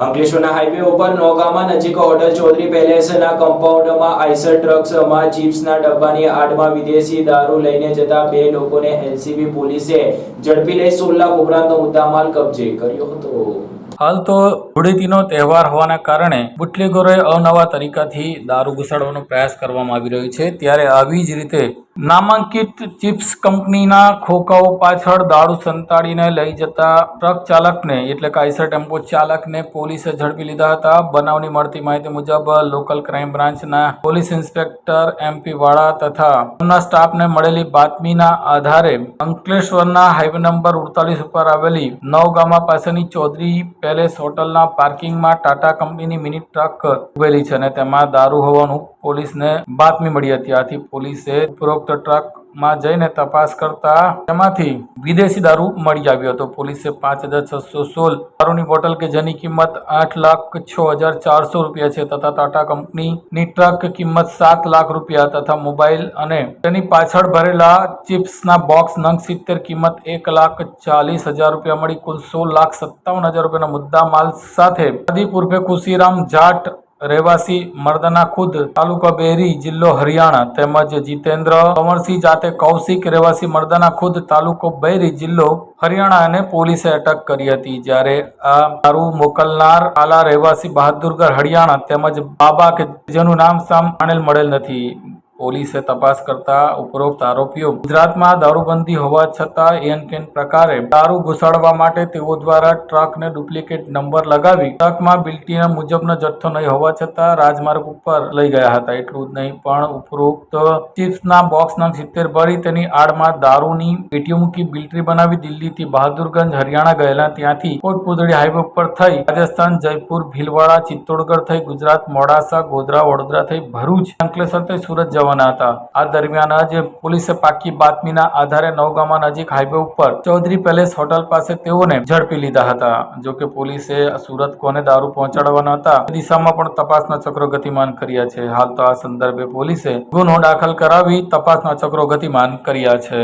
અંકલેશ્વરના હાઈવે ઉપર નોગામાં નજીક હોટલ ચૌધરી પેલેસના કમ્પાઉન્ડમાં આઈસર ટ્રક્સમાં ચિપ્સના ડબ્બાની આડમાં વિદેશી દારૂ લઈને જતા બે લોકોને એલસીબી પોલીસે ઝડપી લઈ સોળ લાખ ઉપરાંતનો મુદ્દામાલ કબજે કર્યો હતો. હાલ તો ધૂળેટીનો તહેવાર હોવાના કારણે બુટલેગરોએ અવનવા તરીકાથી દારૂ ઘુસાડવાનો પ્રયાસ કરવામાં આવી રહ્યો છે. ત્યારે આવી જ રીતે નામાંકિત ચિપ્સ કંપનીના ખોખાઓ પાછળ દારૂ સંતાડીને લઈ જતા ટ્રક ચાલકને, એટલે કે આઈસર ટેમ્પો ચાલકને પોલીસે ઝડપી લીધા હતા. બનાવની મળતી માહિતી મુજબ લોકલ ક્રાઇમ બ્રાન્ચના પોલીસ ઇન્સ્પેક્ટર એમપી વાળા તથા તેમના સ્ટાફને મળેલી બાતમીના આધારે અંકલેશ્વરના હાઈવે નંબર ઉડતાલીસ ઉપર આવેલી નવગામા પાસેની ચૌધરી પેલેસ હોટલના પાર્કિંગમાં ટાટા કંપનીની મિની ટ્રક ઉભેલી છે અને તેમાં દારૂ હોવાનું પોલીસને બાતમી મળી હતી. આથી પોલીસે ઉપરોક્ત ટ્રકમાં જઈને તપાસ કરતા તેમાંથી વિદેશી દારૂ મળી આવ્યો હતો. પોલીસે પાંચ હજાર છસો સોળ દારૂની બોટલ કે જેની કિંમત આઠ લાખ છ હજાર ચારસો રૂપિયા છે તથા ટાટા કંપનીની ટ્રક કિંમત સાત લાખ રૂપિયા તથા મોબાઈલ અને તેની પાછળ ભરેલા ચિપ્સના બોક્સ નંગ સિત્તેર કિંમત એક લાખ ચાલીસ હજાર રૂપિયા મળી. કુલ સોળ લાખ સત્તાવન હજાર રૂપિયાના મુદ્દા માલ સાથે પ્રદીપ ઉર્ફે ખુશીરામ જાટ રહેવાસી મર્દના ખુદ તાલુકા બેરી જિલ્લો હરિયાણા તેમજ જીતેન્દ્ર કંવરસિંહ જાતે કૌશિક રહેવાસી મર્દના ખુદ તાલુકો બેરી જિલ્લો હરિયાણા અને પોલીસે અટક કરી હતી. જ્યારે આ દારૂ મોકલનાર આલા રહેવાસી બહાદુરગઢ હરિયાણા તેમજ બાબા કે જેનું નામ સામ આણેલ મળેલ નથી. પોલીસે તપાસ કરતા ઉપરોક્ત આરોપીઓ ગુજરાતમાં દારૂબંધી હોવા છતાં એન કેન પ્રકારે દારૂ ઘુસાડવા માટે તેઓ દ્વારા ટ્રકને ડુપ્લિકેટ નંબર લગાવી ટ્રકમાં બિલ્ટીના મુજબનો જથ્થો નહીં હોવા છતાં રાજમાર્ગ ઉપર લઈ ગયા હતા. એટલું જ નહીં, પણ ઉપરોક્ત ચિપ્સના બોક્સના સિત્તેર ભરી તેની આડમાં દારૂની પેટીઓ મૂકી બિલ્ટરી બનાવી દિલ્હીથી બહાદુરગંજ, હરિયાણા ગયેલા. ત્યાંથી કોટપુતળી હાઈવે ઉપર થઈ રાજસ્થાન, જયપુર, ભીલવાડા, ચિત્તોડગઢ થઈ ગુજરાત, મોડાસા, ગોધરા, વડોદરા થઈ ભરૂચ, અંકલેશ્વર થઈ સુરત જવાના હતા. આ દરમિયાન જ પોલીસે પાકી બાતમીના આધારે નવગામા નજીક હાઈવે ઉપર ચૌધરી પેલેસ હોટલ પાસે તેઓને ઝડપી લીધા હતા. જો કે પોલીસે સુરત કોને દારૂ પહોંચાડવાના હતા દિશામાં પણ તપાસના ચક્રો ગતિમાન કર્યા છે. હાલ તો આ સંદર્ભે પોલીસે ગુનો દાખલ કરાવી તપાસના ચક્રો ગતિમાન કર્યા છે.